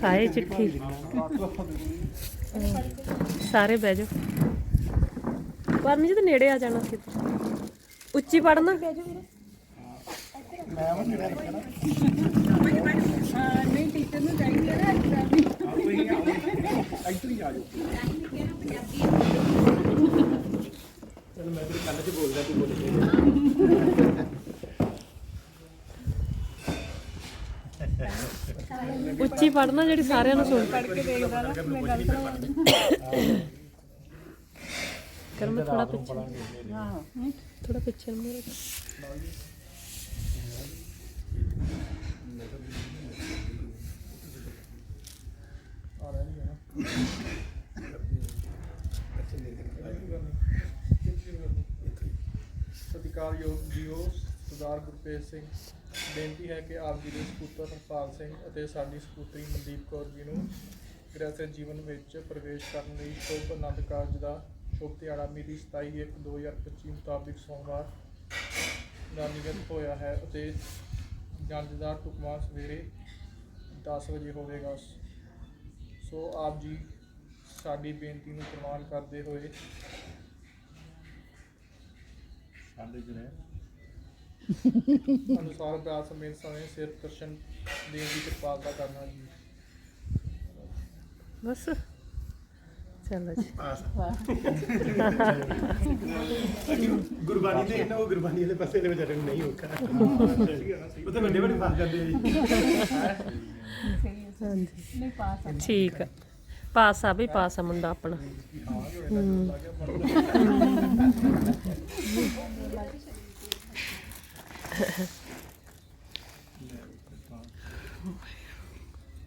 ਸਾਏ ਚਿੱਠੀ। ਸਾਰੇ ਬਹਿ ਜਾਓ। ਪਰਮ ਜੀ ਤੇ ਨੇੜੇ ਆ ਜਾਣਾ ਸੀ। ਉੱਚੀ ਪੜਨਾ ਉੱਚੀ ਪੜਨਾ ਜਿਹੜੀ ਸਾਰਿਆਂ ਨੂੰ ਸੁਣ। ਪੜ ਕੇ ਦੇਖਦਾ ਨਾ ਮੈਂ ਗਲਤ ਕਰ ਮੈਂ ਥੋੜਾ ਪਿੱਛੇ। ਥੋੜਾ ਪਿੱਛੇ ਨੂੰ ਮੇਰੇ ਸਤਿਕਾਰਯੋਗ ਜੀਓ, ਸਰਦਾਰ ਗੁਰਪ੍ਰੀਤ ਸਿੰਘ। ਬੇਨਤੀ ਹੈ ਕਿ ਆਪ ਜੀ ਦੇ ਸਪੁੱਤਰ ਹਰਪਾਲ ਸਿੰਘ ਅਤੇ ਸਾਡੀ ਸਪੁੱਤਰੀ ਮਨਦੀਪ ਕੌਰ ਜੀ ਨੂੰ ਗ੍ਰਹਿ ਜੀਵਨ ਵਿੱਚ ਪ੍ਰਵੇਸ਼ ਕਰਨ ਲਈ ਸ਼ੁਭ ਆਨੰਦ ਕਾਰਜ ਦਾ ਸ਼ੁਭ ਦਿਹਾੜਾ ਮਿਤੀ 27 ਇੱਕ 2025 ਮੁਤਾਬਿਕ ਸੋਮਵਾਰ ਦਾ ਨਿਯਤ ਹੋਇਆ ਹੈ ਅਤੇ ਜੰਜ ਦਾ ਟੁਕਮਾ ਸਵੇਰੇ 10 ਵਜੇ ਹੋਵੇਗਾ। ਸੋ ਆਪ ਜੀ ਸਾਡੀ ਬੇਨਤੀ ਨੂੰ ਪ੍ਰਵਾਨ ਕਰਦੇ ਹੋਏ ਅਨੁਸਾਰ ਅਭਿਆਸ ਸਮੇਤ ਸਮੇਂ ਸਿਰ ਦਰਸ਼ਨ ਦੇਣ ਦੀ ਕਿਰਪਾਲਤਾ ਕਰਨਾ ਜੀ। ਬਸ। ਚਲੋ ਜੀ। ਗੁਰਬਾਣੀ ਦੇ ਇਹਨਾਂ ਉਹ ਗੁਰਬਾਣੀ ਵਾਲੇ ਪਾਸੇ ਦੇ ਵਿਚਾਰੇ ਨੂੰ ਨਹੀਂ ਹੋਕਾ ਉਹ ਤਾਂ ਵੱਡੇ ਵੱਡੇ ਫਸ ਜਾਂਦੇ ਆ ਜੀ। ਹਾਂਜੀ। ਠੀਕ ਆ। ਪਾਸ ਆ ਵੀ ਪਾਸ ਆ ਮੁੰਡਾ ਆਪਣਾ।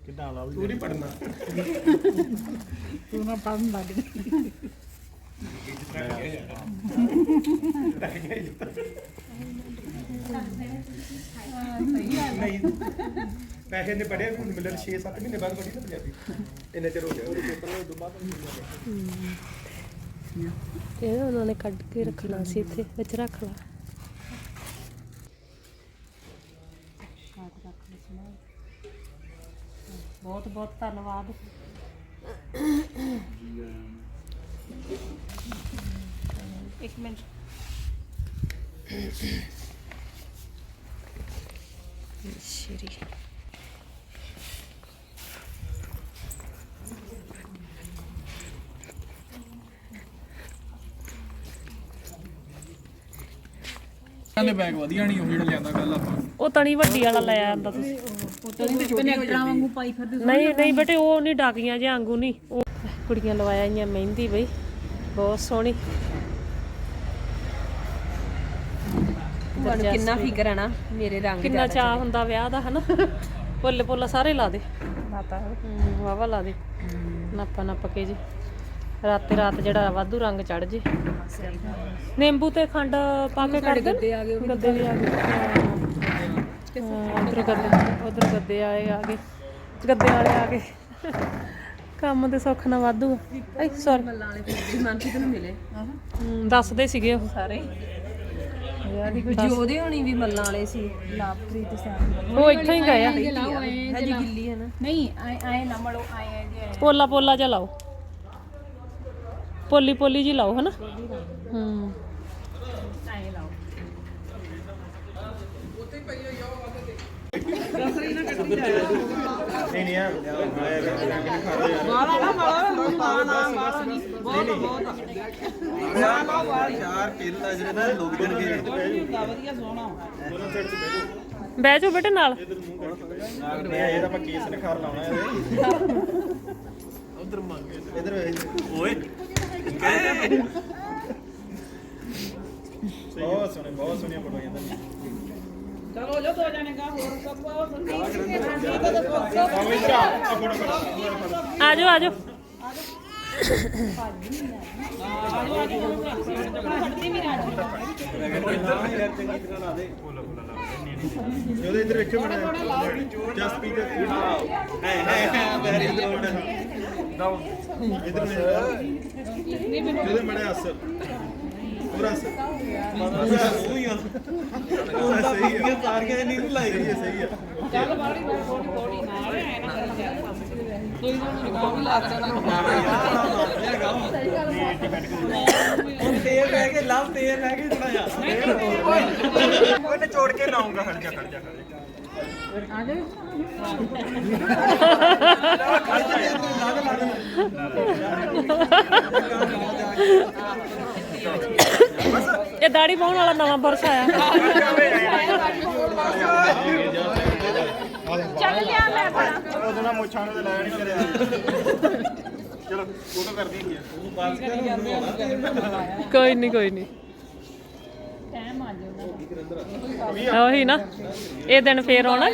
ਕਿੱਦਾਂ ਲਾ ਤੂੰ ਨਹੀਂ ਪੜਨਾ ਤੂੰ ਨਾ ਪੜਨ ਲੱਗ ਜਾ। ਪੈਸੇ ਨੇ ਪੜਿਆ ਹੁਣ ਮਿਲਣ 6-7 ਮਹੀਨੇ ਬਾਅਦ ਪੜੀ ਨਾ ਪੰਜਾਬੀ। ਇੰਨਾ ਚਿਰ ਹੋ ਗਿਆ ਉਹਦੇ ਪੇਪਰ ਨਹੀਂ ਮਿਲਿਆ ਇਹ ਨਾ ਉਹਨਾਂ ਨੇ ਕੱਢ ਕੇ ਰੱਖਣਾ ਸੀ ਇੱਥੇ ਵਿੱਚ ਰੱਖ ਲਾ। ਬਹੁਤ ਬਹੁਤ ਧੰਨਵਾਦ। ਇੱਕ ਮਿੰਟ। ਸ਼੍ਰੀ ਦੇ ਬੈਗ ਵਧੀਆ ਨਹੀਂ ਉਹ ਜਿਹੜਾ ਲਿਆਂਦਾ ਕੱਲ ਆਪਾਂ। ਉਹ ਤਣੀ ਵੱਡੀ ਵਾਲਾ ਲੈ ਆਂਦਾ ਤੁਸੀਂ। ਕਨੈਕਟਰਾਂ ਵਾਂਗੂ ਪਾਈ ਫਿਰਦੇ ਨਹੀਂ ਨਹੀਂ ਬੇਟੇ ਉਹ ਨਹੀਂ ਡਾਕੀਆਂ ਜਿਹਾ ਵਾਂਗੂ ਨਹੀਂ। ਉਹ ਕੁੜੀਆਂ ਲਵਾਇਆ ਆਈਆਂ ਮਹਿੰਦੀ ਬਈ। ਬਹੁਤ ਸੋਹਣੀ। ਤੁਹਾਨੂੰ ਕਿੰਨਾ ਫਿਕਰ ਹੈ ਨਾ ਮੇਰੇ ਰੰਗ ਕਿੰਨਾ ਚਾਹ ਹੁੰਦਾ ਵਿਆਹ ਦਾ ਹਨਾ? ਪੁੱਲ ਪੁੱਲ ਸਾਰੇ ਲਾ ਦੇ। ਮਾਤਾ। ਵਾਵਾ ਲਾ ਦੇ। ਨੱਪਾ ਨੱਪ ਕੇ ਜੀ। ਰਾਤੇ ਰਾਤ ਜਿਹੜਾ ਵਾਧੂ ਰੰਗ ਚੜ ਜੇ। ਨਿੰਬੂ ਤੇ ਖੰਡ ਪਾ ਕੇ ਕਰ ਦੇ ਗੱਦੇ ਆ ਗਏ ਗੱਦੇ ਵੀ ਆ ਗਏ। ਉਧਰ ਗੱਦੇ ਉਧਰ ਗੱਦੇ ਆਏ ਆ ਗਏ। ਗੱਦੇ ਵਾਲੇ ਆ ਗਏ। ਕੰਮ ਦੇ ਸੁੱਖ ਨਾਲ ਵਾਧੂ। ਐ ਸੌਰੀ ਮੱਲਾਂ ਵਾਲੇ ਫਿਰਦੇ ਮਨਪ੍ਰੀਤ ਨੂੰ ਮਿਲੇ ਦੱਸਦੇ ਸੀਗੇ ਉਹ। ਸਾਰੇ। ਜੋਦੇ ਹੋਣੀ ਵੀ ਮੱਲਾਂ ਵਾਲੇ ਸੀ ਲਾਪ੍ਰੀਤ ਸਾਹਿਬ ਉਹ ਇੱਥੋਂ ਹੀ ਗਏ ਆ। ਹਜੀ ਗਿੱਲੀ ਹੈ ਨਾ। ਨਹੀਂ ਆਏ ਆਏ ਨਾ ਮੜੋ ਆਏ ਆਏ ਪੋਲਾ ਪੋਲਾ ਜਿਹਾ ਲਾਓ। ਪੋਲੀ ਪੋਲੀ ਜੀ ਲਾਓ, ਹਨਾ? ਹੂੰ। ਆਏ ਲਾਓ ਨਹੀਂ ਨਹੀਂ ਯਾਰ ਬਹਿ ਜਾਓ ਬੇਟੇ ਨਾਲ। ਨਹੀਂ ਇਹਦਾ ਆਪਾਂ ਕੇਸ ਨਿਖਾਰ ਲਾਉਣਾ ਇਹਦੇ ਉਧਰ ਮੰਗੇ ਇਧਰ ਓਏ। ਬਹੁਤ ਸੋਹਣੇ ਬਹੁਤ ਸੋਹਣੀਆਂ ਫੋਟੋਆਂ ਜਾਂਦੀਆਂ ਚਲੋ ਜੋ ਦੋ ਜਣੇ ਗਾ ਹੋਰ ਸਭ ਆ ਜਾਓ ਆ ਜਾਓ ਉਹਦੇ ਇਧਰ ਵੇਖਿਓ ਮੜਾ ਜਸਟ ਸਪੀਕਰ ਹੈ ਹੈ ਵੈਰੀ ਗੁੱਡ। ਨੇ ਉਹਦੇ ਮੜਾ ਅਸਰ ਪੂਰਾ ਅਸਰ ਪੂਰਾ ਉਹੀ ਸਹੀ ਹੈ ਸਾਰੀਆਂ ਦੀ ਨੀਂਦ ਲਾਈ ਗਈ ਹੈ ਸਹੀ ਹੈ ਚੱਲ ਬਾੜੀ ਬਾੜੀ ਥੋੜੀ ਥੋੜੀ ਨਾਲ ਐ ਨਾ ਕਰ ਜਾ ਕੋਈ ਨਾ ਨਿਕਾਹ ਵੀ ਲਾ ਤੇਲ ਰਹਿ ਕੇ ਲਵ ਤੇਲ ਰਹਿ ਕੇ ਥੋੜਾ ਜਿਹਾ ਉਹਨੇ ਚੋੜ ਕੇ ਲਾਉਂਗਾ ਖੜ ਜਾ ਖੜ ਜਾ ਖੜ ਜਾ ਆ ਜਾ ਇਹ ਦਾੜੀ ਪਾਉਣ ਵਾਲਾ ਨਵਾਂ ਬਰਸ ਆਇਆ। ਚੱਲ ਲਿਆ ਮੈਂ ਬੜਾ ਉਹਦੇ ਨਾਲ ਮੁੱਛਾਂ ਨੂੰ ਤੇ ਲਾਇਆ ਨਹੀਂ ਕਰਿਆ। ਚਲੋ ਫੋਟੋ ਕਰਦੀ ਕੀ ਕੋਈ ਨਹੀਂ ਕੋਈ ਨਹੀਂ ਟਾਈਮ ਆ ਜਾਊਗਾ। ਉਹੀ ਨਾ। ਇਹ ਦਿਨ ਫੇਰ ਆਉਣਾ।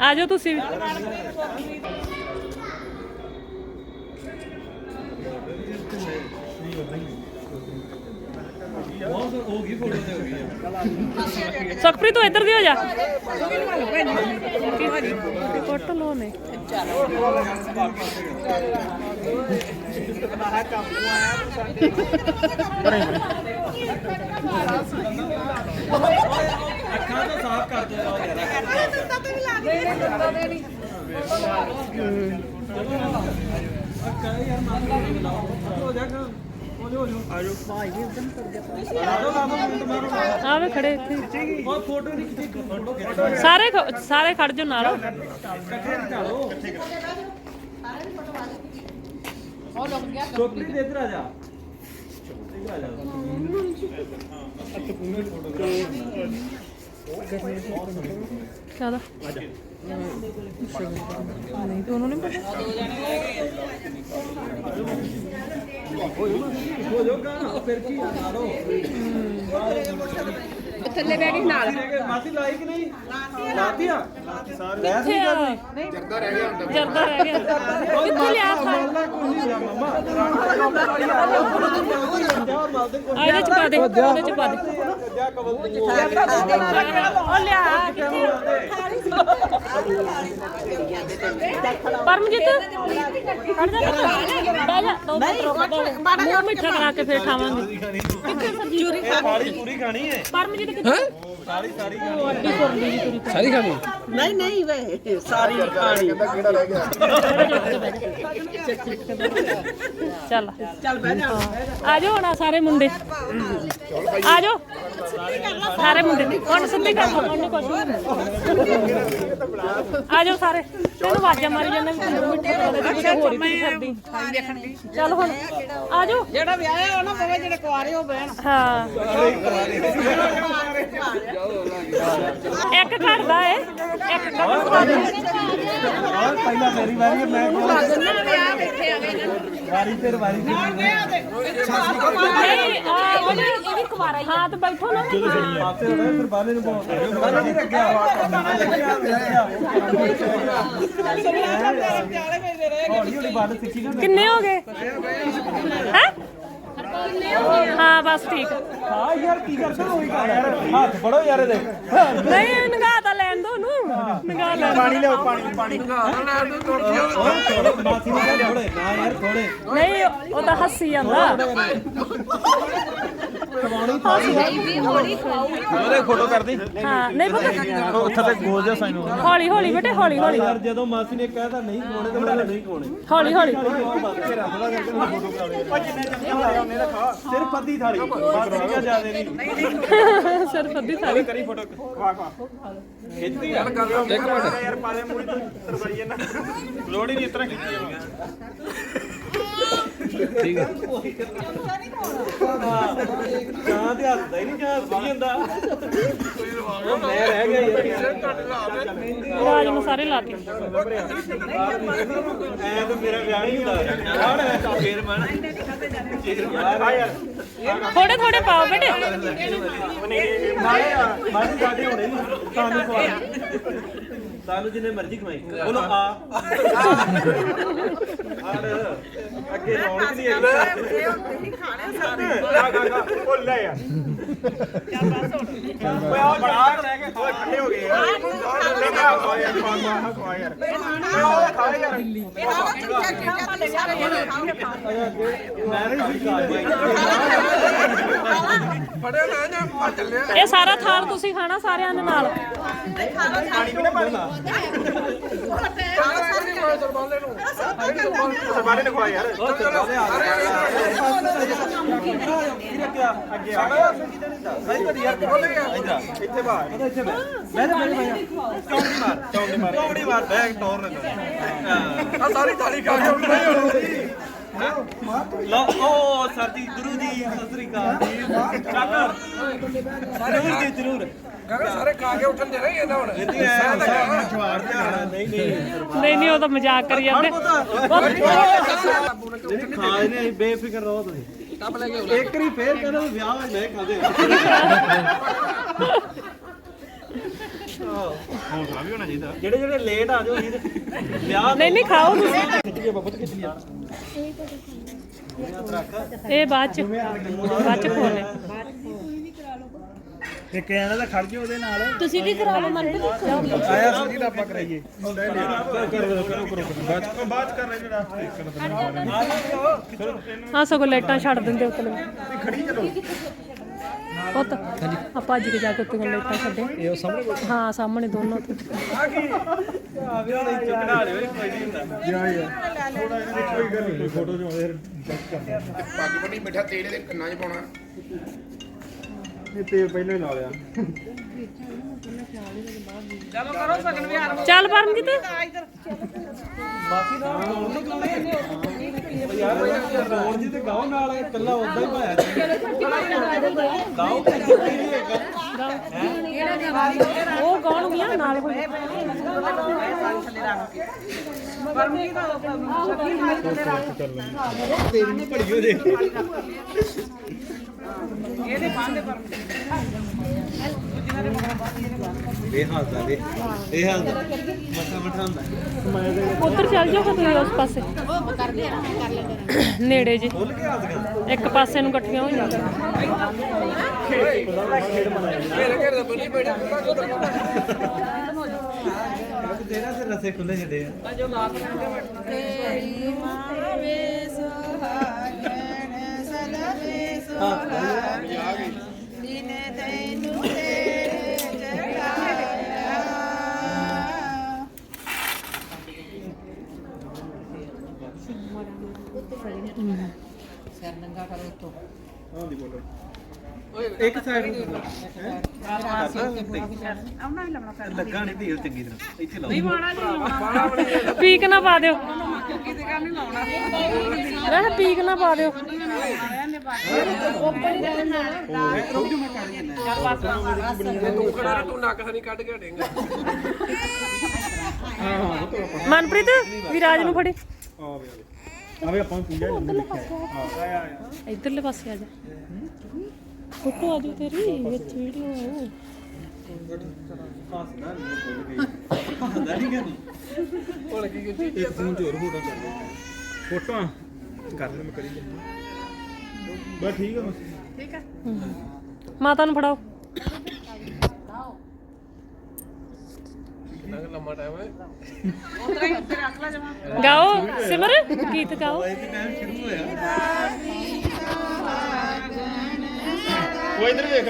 ਆ ਜਾਓ ਤੁਸੀਂ ਵੀ। ਸੁਖਪ੍ਰੀਤ, ਤੂੰ ਇੱਧਰ ਦੀ ਹੋ ਜਾ। ਕੁੱਟ ਲੋ ਨੇ ਅੱਖਾਂ ਤਾਂ ਸਾਫ਼ ਕਰ ਦੇ ਯਾਰ ਅੱਖਾਂ ਯਾਰ ਮਾਰ ਲਾਓ ਹੋ। ਜਾ ਹੋ ਜਾ ਹੋ ਲਾ ਦੋ ਲਾ ਆਵੇ ਖੜੇ ਇੱਥੇ। ਸਾਰੇ ਖ- ਸਾਰੇ ਖੜ ਜਾਓ ਨਾਲ। ਕਾਦਾ ਨਹੀਂ ਤੇ ਉਹਨੂੰ ਨਹੀਂ ਪਤਾ ਹੋ ਜਾਊਗਾ ਫਿਰ ਕੀ ਆ ਲਾ ਦੋ ਥੱਲੇ ਬੈਠੀ ਨਾਲ। ਮਾਸੀ ਲਾਈ ਕਿ ਨਹੀਂ? ਲਾਤੀ ਆ ਕਿੱਥੇ ਆ? ਜਰਦਾ ਰਹਿ ਗਿਆ ਜਰਦਾ ਰਹਿ ਗਿਆ। ਕਿੱਥੇ ਲਿਆ ਖਾ ਮੱਲਾ ਕੋਈ ਨਹੀਂ ਮਮਾ। ਆ ਇਹਦੇ ਚ ਪਾ ਦੇ ਉਹਦੇ ਚ ਪਾ ਦੇ। ਜਾ ਕਬਲ ਉਹ ਲਿਆ ਕਿੱਥੇ ਪਰਮਜੀਤ ਖੜ ਜਾ ਪੁੱਤ। ਬਹਿ ਜਾ, ਦੋ ਮਿੰਟ ਰੁਕ ਜਾ ਮੂੰਹ ਮਿੱਠਾ ਕਰਾ ਕੇ ਫੇਰ ਖਾਵਾਂਗੇ ਕਿੱਥੇ ਸਬਜ਼ੀ ਚੂਰੀ ਸਾਰੀ ਪੂਰੀ ਖਾਣੀ ਹੈ। ਪਰਮਜੀਤ ਕਿੱਥੇ ਸਾਰੀ ਸਾਰੀ ਖਾਣੀ ਅੱਡੀ ਤੁਰਦੀ ਜੀ ਤੁਰੀ ਨਹੀਂ ਨਹੀਂ ਵੇ ਸਾਰੀ ਖਾਣੀ। ਚੱਲ। ਚੱਲ ਬਹਿ ਜਾ। ਆ ਜਾਓ ਹੁਣ ਸਾਰੇ ਮੁੰਡੇ। ਆ ਜਾਓ। ਸਾਰੇ ਮੁੰਡੇ। ਹੁਣ ਸਿੱਧੀ ਕਰ ਲਓ ਉਹਨੇ ਕੁਛ ਆ ਜਾਓ ਸਾਰੇ। ਤੈਨੂੰ ਆਵਾਜ਼ਾਂ ਮਾਰੀ ਜਾਂਦੇ ਹੋਰ ਹੀ ਫਿਰਦੀ ਚੱਲ ਹੁਣ ਆ ਜਾਓ। ਜਿਹੜਾ ਵਿਆਹਿਆ ਉਹ ਨਾ ਪਵੇ ਜਿਹੜੇ ਕੁਆਰੇ ਉਹ ਬਹਿਣ ਹਾਂ। ਇੱਕ ਘੜਦਾ ਏ ਇੱਕ ਘੜਦਾ ਔਰ ਪਹਿਲਾਂ ਮੇਰੀ ਵਾਰੀ ਹੈ ਮੈਂ ਵਾਰੀ ਤੇਰੀ ਵਾਰੀ ਨਹੀਂ ਆ ਉਹਨੇ ਇਹ ਵੀ ਕੁਵਾਰਾ ਹੀ ਹਾਂ ਤੇ ਬੈਠੋ ਨਾ। ਪਾਸੇ ਹੋਣਾ ਫਿਰ ਬਾਲੇ ਨੂੰ ਬਹੁਤ ਬਾਲੇ ਨਹੀਂ ਲੱਗਿਆ। ਹੌਲੀ ਹੌਲੀ ਬਾਲ ਸਿੱਖੀ ਨਾ। ਕਿੰਨੇ ਹੋ ਗਏ? ਹੈ? ਹਾਂ ਬਸ ਠੀਕ। ਹਾਂ ਯਾਰ ਕੀ ਕਰਦਾ ਉਹੀ ਕਰ ਯਾਰ ਹੱਥ ਫੜੋ ਯਾਰ ਇਹਦੇ। ਨਹੀਂ ਨਗਾ ਤਾਂ ਲੈਣ ਦੋ ਨੂੰ ਨਗਾ ਲੈ ਪਾਣੀ ਲਿਓ ਪਾਣੀ ਪਾਣੀ। ਮਾਸੀ ਨੂੰ ਥੋੜੇ ਨਾ ਯਾਰ ਥੋੜੇ ਨਹੀਂ ਉਹ ਤਾਂ ਹੱਸੀ ਜਾਂਦਾ। ਉਹਦੇ ਫੋਟੋ ਕਰਦੀ। ਹਾਂ ਨਹੀਂ ਪਤਾ। ਉੱਥੇ ਤੇ ਗੋਲ ਜਿਹਾ ਸਾਈਨ ਹੋਣਾ ਹੌਲੀ ਹੌਲੀ ਬੇਟੇ ਹੌਲੀ ਹੌਲੀ। ਯਾਰ ਜਦੋਂ ਮਾਸੀ ਨੇ ਕਹਿਤਾ ਨਹੀਂ ਕੋਣੇ ਤੇ ਮੈਂ ਨਹੀਂ ਕੋਣੇ ਹੌਲੀ ਹੌਲੀ। ਸਿਰਫ ਅੱਧੀ ਥਾਲੀ। ਬਾਕੀ ਜ਼ਿਆਦਾ ਨਹੀਂ ਸਿਰਫ ਅੱਧੀ ਸਾਰੀ ਕਰੀ ਫੋਟੋ ਖਵਾ ਖਵਾ। ਖਿੱਚਦੀ ਆ। ਇੱਕ ਮਿੰਟ ਯਾਰ ਪਾਲੇ ਮੂੜੀ ਤੋਂ ਤਰਵਾਈ ਇਹਨਾਂ ਲੋੜ ਹੀ ਨਹੀਂ ਇਤਨਾ ਖਿੱਚੀ ਠੀਕ ਹੈ। ਜਾਂ ਤੇ ਹੱਸਦਾ ਹੀ ਨਹੀਂ ਜਾਂ ਹੱਸੀ ਜਾਂਦਾ ਉਹ ਮੈਂ ਰਹਿ ਗਿਆ ਯਾਰ। ਰਾਜ ਨੂੰ ਸਾਰੇ ਲਾਤੀ ਐ ਤਾਂ ਮੇਰਾ ਵਿਆਹ ਨਹੀਂ ਹੁੰਦਾ। ਫੇਰ ਮਨ ਥੋੜੇ ਥੋੜੇ ਪਾਓ ਬੇਟੇ। ਮਾਰੇ ਮਾਰੇ ਸਾਡੇ ਹੋਣੇ। ਨਹੀਂ ਸਾਨੂੰ ਸਵਾਲ। ਸਾਨੂੰ ਜਿੰਨੇ ਮਰਜ਼ੀ ਕਮਾਈ। ਬੋਲੋ ਆ ਅੱਗੇ ਰੌਣਕ ਨਹੀਂ ਗਾ ਉਹ ਲੈ ਯਾਰ ਓਏ ਆ ਬਣਾ ਰਹਿ ਗਏ ਓਏ ਠੰਡੇ ਹੋ ਗਏ। ਯਾਰ ਲੈ ਕੇ ਆ ਖਵਾ ਯਾਰ ਇਹ ਸਾਰਾ ਥਾਲ ਤੁਸੀਂ ਖਾਣਾ ਸਾਰਿਆਂ ਦੇ ਨਾਲ। ਪਾਣੀ ਵੀ ਨਾ ਭਰਨਾ ਸਰਬਾਲੇ ਨੇ ਖਵਾ ਯਾਰ ਅੱਗੇ ਆ। ਨਹੀਂ ਤਾਂ ਯਾਰ ਇੱਥੇ ਬਾਹਰ ਇੱਥੇ ਮੈਂ ਮੈਂ ਮਾਰ ਚੌਂਕੀ ਮਾਰ ਚੌਂਕੀ ਮਾਰ ਬੈਗ ਟੋਰ ਲਗਾ ਆ ਸਾਰੀ ਥਾਲੀ ਖਾ ਕੇ ਉੱਠ ਨਹੀਂ ਹੋਣੀ ਲੋ ਓ ਸਰ ਜੀ ਗੁਰੂ ਜੀ ਸਤਿ ਸ੍ਰੀ ਅਕਾਲ। ਜੀ ਕਾਕਰ ਜ਼ਰੂਰ ਜੀ ਜ਼ਰੂਰ। ਸਾਰੇ ਖਾ ਕੇ ਉੱਠਣ ਦੇ ਰਹੇ ਇਹਨਾਂ ਹੁਣ। ਨਹੀਂ ਐ ਛਵਾੜ ਧਿਆਨ ਨਹੀਂ ਨਹੀਂ। ਨਹੀਂ ਨਹੀਂ ਉਹ ਤਾਂ ਮਜ਼ਾਕ ਕਰੀ ਜਾਂਦੇ। ਨੇ ਬੇਫਿਕਰ ਰਹੋ ਤੁਸੀਂ। ਟੱਪ ਲੈ ਕੇ ਇੱਕ ਵਾਰੀ ਫੇਰ ਕਹਿੰਦਾ ਵਿਆਹ ਨਹੀਂ ਖਾਦੇ। ਹੌਸਲਾ ਵੀ ਹੋਣਾ ਚਾਹੀਦਾ ਜਿਹੜੇ ਜਿਹੜੇ ਲੇਟ ਆ ਜਾਓ ਵੀਰ ਵਿਆਹ ਨਹੀਂ ਨਹੀਂ ਖਾਓ ਤੁਸੀਂ। ਇਹ ਬਾਅਦ ਚ ਬਾਅਦ ਚ ਖੋਲੇ ਇੱਕ ਜਣਾ ਤਾਂ ਖੜ ਜਿਓ ਉਹਦੇ ਨਾਲ। ਤੁਸੀਂ ਵੀ ਕਰਾ ਲਓ ਮਨਪ੍ਰੀਤ। ਆਇਆ ਸੁਜੀ ਦਾ ਆਪਾਂ ਕਰਾਈਏ। ਕਰੋ ਬਾਅਦ ਕਰ ਜਿਹੜਾ ਹਾਂ ਸਗੋਂ ਲਾਈਟਾਂ ਛੱਡ ਦਿੰਦੇ ਉੱਤੇ ਖੜੀ ਚਲੋ। ਪੁੱਤ ਆ ਭੱਜ ਕੇ ਜਾ ਕੇ ਉੱਤੇ ਲਾਈਟਾਂ ਛੱਡੇ ਇਹ ਉਹ ਸਾਹਮਣੇ ਹਾਂ ਸਾਹਮਣੇ ਦੋਨੋਂ ਉੱਤੇ ਆ ਵੀ ਹੁਣ ਚੁੱਕਣਾ ਲਿਓ ਕੋਈ ਨਹੀਂ ਹੁੰਦਾ ਜਾ ਯਾਰ ਥੋੜਾ ਜਿਹਾ ਕੋਈ ਗੱਲ ਨਹੀਂ ਫੋਟੋ ਚ ਫਿਰ ਚੈੱਕ ਕਰਦੇ ਆ ਪੱਗ ਬੰਨੀ ਮਿੱਠਾ ਤੇਲ ਇਹਦੇ ਕੰਨਾਂ 'ਚ ਪਾਉਣਾ ਇਹ ਤੇਲ ਪਹਿਲਾਂ ਹੀ ਲਾ ਲਿਆ ਚੱਲ ਪਰਮਜੀਤ। ਯਾਰ ਰੋਣ ਜੀ ਤੇ ਗਾਓ ਨਾਲ ਇਕੱਲਾ ਉਦਾਂ ਹੀ ਪਾਇਆ ਗਾਓ ਉਹ ਗਾਉਣਗੀਆਂ ਨਾਲ ਹੋਈ ਤੇਰੀ ਭੜੀਓ ਦੇ ਇਹ ਹਾਲ ਦਾ ਦੇ ਇਹ ਹਾਲ ਦਾ ਮੱਠਾ ਮੱਠਾ ਹੁੰਦਾ ਉੱਧਰ ਚੱਲ ਜਾਓ ਤੁਸੀਂ ਉਸ ਪਾਸੇ। ਨੇੜੇ ਜੀ। ਖੁੱਲ ਕੇ ਹੱਥ ਕਰ ਇੱਕ ਪਾਸੇ ਨੂੰ ਇਕੱਠੀਆਂ ਹੋ ਜਾਂਦੀਆਂ ਤੇਰਾ ਤੇ ਰਸੇ ਖੁੱਲੇ ਛੱਡੇ ਆ। ਹਾਂ ਦੀ ਬੋਲੋ ਇੱਕ ਸਾਈਡ ਲੱਗਾ ਨਹੀਂ ਤੇਲ ਚੰਗੀ ਤਰ੍ਹਾਂ ਇੱਥੇ ਲਾਓ ਪੀਕ ਨਾ ਪਾ ਦਿਓ। ਰਹਿ ਪੀਕ ਨਾ ਪਾ ਦਿਓ। ਮਨਪ੍ਰੀਤ ਵਿਰਾਜ ਨੂੰ ਫੜੀ। ਆਵੇ ਆਵੇ ਆਪਾਂ ਨੂੰ ਪੂਜਾ ਨਹੀਂ ਲਿਖਿਆ ਆ ਆ। ਇਧਰਲੇ ਪਾਸੇ ਆ ਜਾ। ਫੋਟੋ ਆ ਜਾਓ ਤੇਰੀ ਵਿੱਚ ਵੀਡੀਓ ਆਉ ਫੋਟੋਆਂ ਕਰ ਲੈ ਮੈਂ ਕਰੀ ਜਾਂਦਾ ਬਸ ਠੀਕ ਆ ਮਾਤਾ ਨੂੰ ਫੜਾਓ। ਕਿੰਨਾ ਕੁ ਲੰਮਾ ਟਾਈਮ ਹੈ? ਗਾਓ ਸਿਮਰ ਗੀਤ ਗਾਓ। ਇਹ ਟਾਈਮ ਸ਼ੁਰੂ ਹੋਇਆ। ਉਹ ਇਧਰ ਵੇਖ।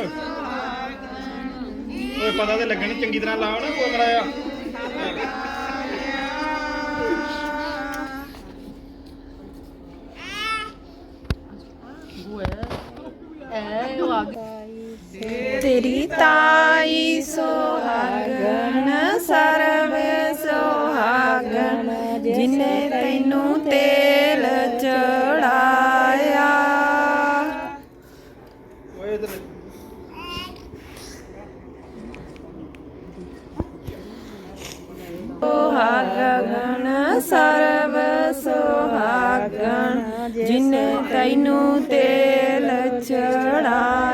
ਓਏ ਪਤਾ ਤੇ ਲੱਗਣੀ ਚੰਗੀ ਤਰ੍ਹਾਂ ਲਾਓ ਨਾ ਕੋਮੜਾ ਆ ਤੇਰੀ ਤਾਈ ਸੁਹਾਗਣ ਸਰਵ ਸੁਹਾਗਣ, ਜਿਨੇ ਤੈਨੂੰ ਤੇਲ ਚੜਾਇਆ। ਓਏ ਇਧਰ ਸੁਹਾਗਣ ਸਰਵ ਸੁਹਾਗਣ, ਜਿਨੇ ਤੈਨੂੰ ਤੇਲ ਚੜਾਇਆ।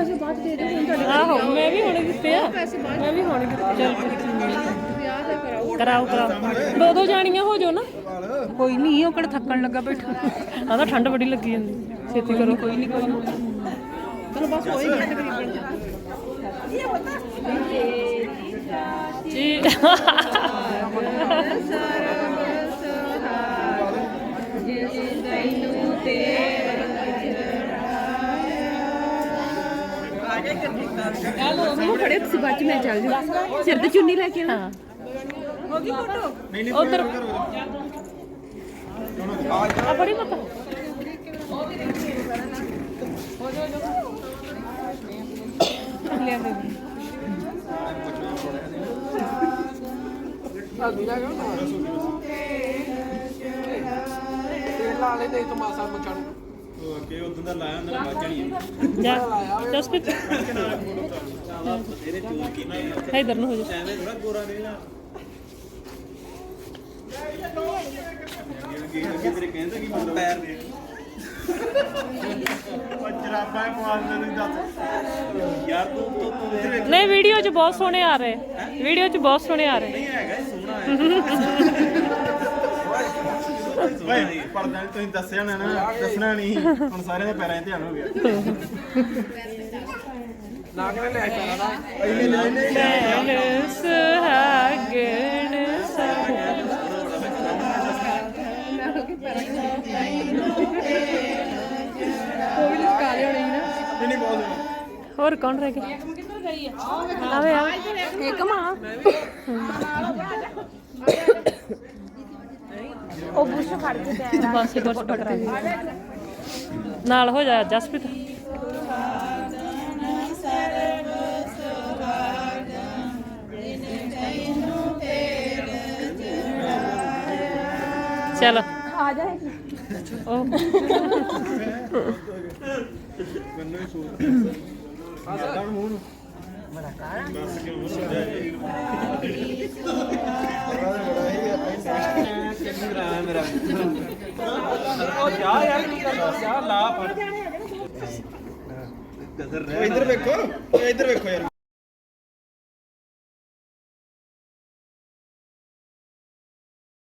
ਆਹੋ ਮੈਂ ਵੀ ਹੁਣ ਦਿੱਤੇ ਆ। ਮੈਂ ਵੀ ਹੁਣ ਦਿੱਤੇ ਚੱਲ ਕਰਾਓ। ਕਰਾਓ ਦੋ ਦੋ ਜਾਣੀਆਂ ਹੋ ਜਾਓ ਨਾ। ਕੋਈ ਨਹੀਂ ਉਹ ਕਿਹੜਾ ਥੱਕਣ ਲੱਗਾ ਬੈਠਾ। ਆ ਤਾਂ ਠੰਡ ਬੜੀ ਲੱਗੀ ਜਾਂਦੀ। ਛੇਤੀ ਕਰੋ। ਕੋਈ ਨਹੀਂ ਕੋਈ ਨੀ। ਜੀ। ਉਹ ਖੜੇ ਤੁਸੀਂ ਬਾਅਦ ਚ ਮੈਂ ਚੱਲ ਜਾ ਸਿਰ ਤੇ ਚੁੰਨੀ ਲੈ ਕੇ ਆਣਾ ਹਾਂ ਉਧਰ ਆ ਬੜੀ ਮਤ ਲਿਆ ਬੇਬੀ ਤੇਲ ਲਾ ਲੈ ਦੇ ਤਮਾਸਾ ਮਚਾਣੂ ਓਕੇ ਉਦੋਂ ਦਾ ਲਾਇਆ ਹੁੰਦਾ ਵਾਜਣੀ ਜਾ। ਜਸਪ੍ਰੀਤ ਇਧਰ ਨੂੰ ਹੋ ਜਾ ਐਵੇਂ ਥੋੜਾ ਗੋਰਾ ਰਹਿਣਾ ਅੱਗੇ ਤੇਰੇ ਕਹਿੰਦਾ ਕੀ ਮਤਲਬ ਪੈਰ ਦੇ ਜਰਾਬਾਂ ਪਵਾਉਂਦੇ ਨਹੀਂ ਦੱਸ ਯਾਰ ਤੂੰ ਤੂੰ ਤੂੰ ਇਹਦੇ ਵਿੱਚ ਨਹੀਂ ਵੀਡੀਓ 'ਚ ਬਹੁਤ ਸੋਹਣੇ ਆ ਰਹੇ। ਵੀਡੀਓ 'ਚ ਬਹੁਤ ਸੋਹਣੇ ਆ ਰਹੇ। ਨਹੀਂ ਹੈਗਾ ਇਹ ਸੋਹਣਾ ਹੈ। ਓਏ ਤੁਸੀਂ ਦੱਸਿਆ ਨਾ ਨਾ ਦੱਸਣਾ ਨਹੀਂ ਹੁਣ ਸਾਰਿਆਂ ਦੇ ਪੈਰਾਂ 'ਤੇ ਧਿਆਨ ਹੋ ਗਿਆ ਕੇ ਲੈ ਕੇ ਆਣਾ ਹੋਰ ਕੌਣ ਰਹਿ ਗਿਆ? ਆਵੇ ਆਵੇ ਇੱਕ ਮਾਂ। ਉਹ ਬੁਸ਼ ਫੜ ਕੇ ਤੇ ਬਸ ਇੱਕ ਵਾਰ ਕਰਾ ਦੇ ਨਾਲ ਹੋ ਜਾ ਜਸਪ੍ਰੀਤ। ਚਲ। ਆ ਜਾ ਉਹ ਮੈਨੂੰ ਹੀ ਸੂਟ। ਆ ਸਾਡਾ ਮੂੰਹ ਨੂੰ ਬਸ ਕਿਉਂ ਮੇਰਾ ਉਹ ਜਾ ਯਾਰ ਕੀ ਕਰਦਾ ਜਾ ਲਾ ਫੜ। ਇੱਧਰ ਵੇਖੋ ਇੱਧਰ ਵੇਖੋ ਯਾਰ।